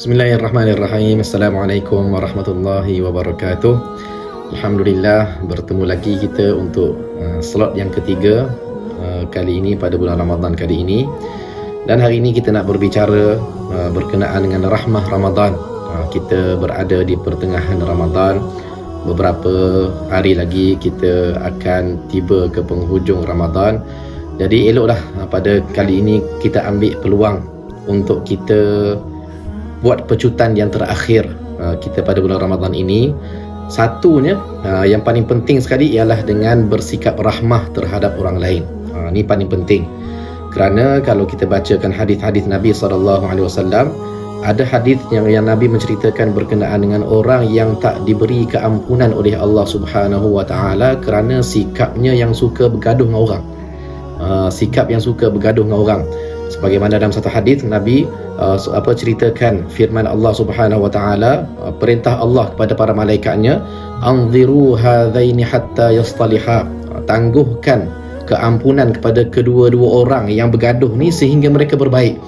Bismillahirrahmanirrahim. Assalamualaikum warahmatullahi wabarakatuh. Alhamdulillah bertemu lagi kita untuk uh, slot yang ketiga uh, kali ini pada bulan Ramadan kali ini. Dan hari ini kita nak berbicara uh, berkenaan dengan rahmah Ramadan. Uh, kita berada di pertengahan Ramadan. Beberapa hari lagi kita akan tiba ke penghujung Ramadan. Jadi eloklah uh, pada kali ini kita ambil peluang untuk kita buat pecutan yang terakhir uh, kita pada bulan Ramadan ini. Satunya uh, yang paling penting sekali ialah dengan bersikap rahmah terhadap orang lain. Uh, ini paling penting. Kerana kalau kita bacakan hadis-hadis Nabi sallallahu alaihi wasallam ada hadis yang yang Nabi menceritakan berkenaan dengan orang yang tak diberi keampunan oleh Allah Subhanahu wa taala kerana sikapnya yang suka bergaduh dengan orang. Uh, sikap yang suka bergaduh dengan orang sebagaimana dalam satu hadis Nabi uh, apa ceritakan firman Allah Subhanahu wa taala uh, perintah Allah kepada para malaikatnya anziru hadzaini hatta yastaliha. Uh, tangguhkan keampunan kepada kedua-dua orang yang bergaduh ni sehingga mereka berbaik.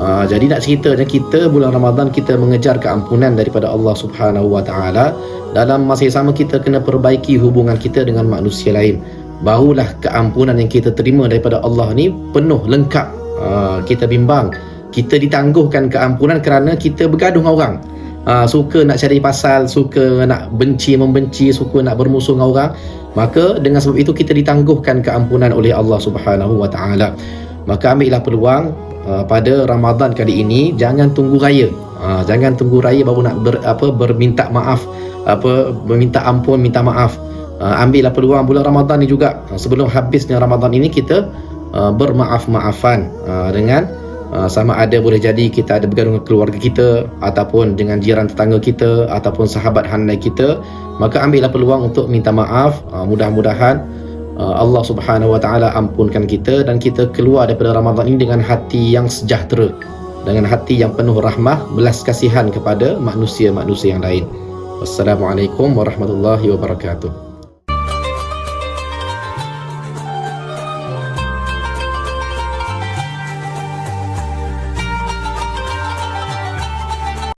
Uh, jadi nak ceritanya kita bulan Ramadan kita mengejar keampunan daripada Allah Subhanahu Wa Taala. Dalam masa yang sama kita kena perbaiki hubungan kita dengan manusia lain. Barulah keampunan yang kita terima daripada Allah ni penuh lengkap Ah, kita bimbang. Kita ditangguhkan keampunan kerana kita bergaduh dengan orang. Uh, suka nak cari pasal suka nak benci membenci suka nak bermusuh dengan orang. Maka dengan sebab itu kita ditangguhkan keampunan oleh Allah Subhanahu wa taala. Maka ambillah peluang uh, pada Ramadan kali ini jangan tunggu raya. Uh, jangan tunggu raya baru nak ber, apa berminta maaf. Apa meminta ampun minta maaf. Uh, ambillah peluang bulan Ramadan ni juga. Uh, sebelum habisnya Ramadan ini kita uh, bermaaf-maafan uh, dengan uh, sama ada boleh jadi kita ada bergaduh dengan keluarga kita ataupun dengan jiran tetangga kita ataupun sahabat handai kita maka ambillah peluang untuk minta maaf. Mudah-mudahan Allah Subhanahu Wa Taala ampunkan kita dan kita keluar daripada Ramadan ini dengan hati yang sejahtera dengan hati yang penuh rahmah belas kasihan kepada manusia-manusia yang lain. Wassalamualaikum warahmatullahi wabarakatuh